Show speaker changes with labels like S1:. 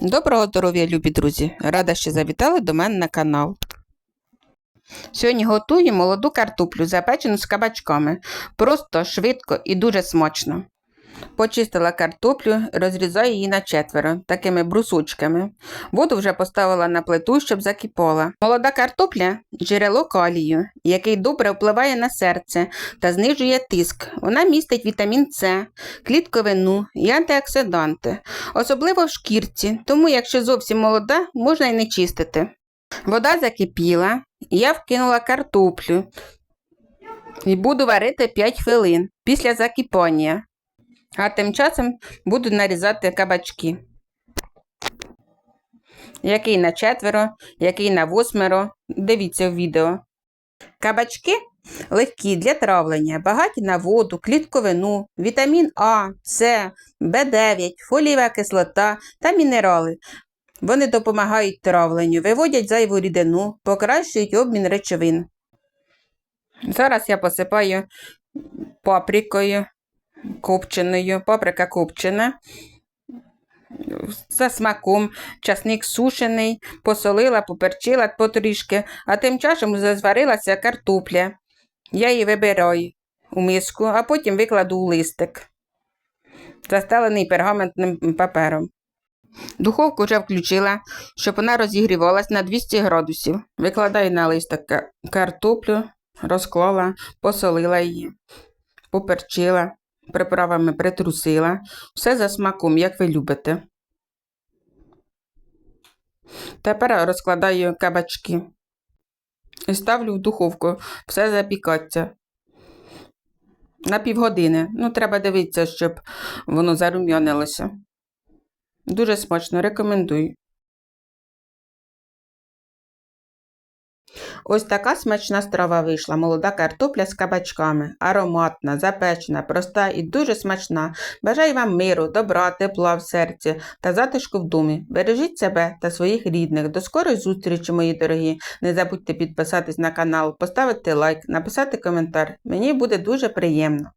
S1: Доброго здоров'я, любі друзі! Рада, що завітали до мене на канал. Сьогодні готую молоду картоплю, запечену з кабачками. Просто, швидко і дуже смачно. Почистила картоплю, розрізаю її на четверо, такими брусочками. Воду вже поставила на плиту, щоб закипала. Молода картопля джерело калію, який добре впливає на серце та знижує тиск. Вона містить вітамін С, клітковину і антиоксиданти, особливо в шкірці, тому якщо зовсім молода, можна й не чистити. Вода закипіла, я вкинула картоплю і буду варити 5 хвилин після закипання. А тим часом буду нарізати кабачки. Який на четверо, який на восьмеро. Дивіться в відео. Кабачки легкі для травлення, багаті на воду, клітковину, вітамін А, С, В9, фолієва кислота та мінерали. Вони допомагають травленню, виводять зайву рідину, покращують обмін речовин. Зараз я посипаю паприкою копченою, паприка копчена. За смаком, часник сушений, посолила, поперчила потрішки, а тим часом вже зварилася картопля. Я її вибираю у миску, а потім викладу у листик, застелений пергаментним папером. Духовку вже включила, щоб вона розігрівалась на 200 градусів. Викладаю на листок картоплю, розклала, посолила її, поперчила, приправами притрусила. Все за смаком, як ви любите. Тепер розкладаю кабачки і ставлю в духовку, все запікаться. На півгодини. Ну, треба дивитися, щоб воно зарум'янилося. Дуже смачно, рекомендую. Ось така смачна страва вийшла. Молода картопля з кабачками. Ароматна, запечена, проста і дуже смачна. Бажаю вам миру, добра, тепла в серці та затишку в думі. Бережіть себе та своїх рідних. До скорої зустрічі, мої дорогі. Не забудьте підписатись на канал, поставити лайк, написати коментар. Мені буде дуже приємно.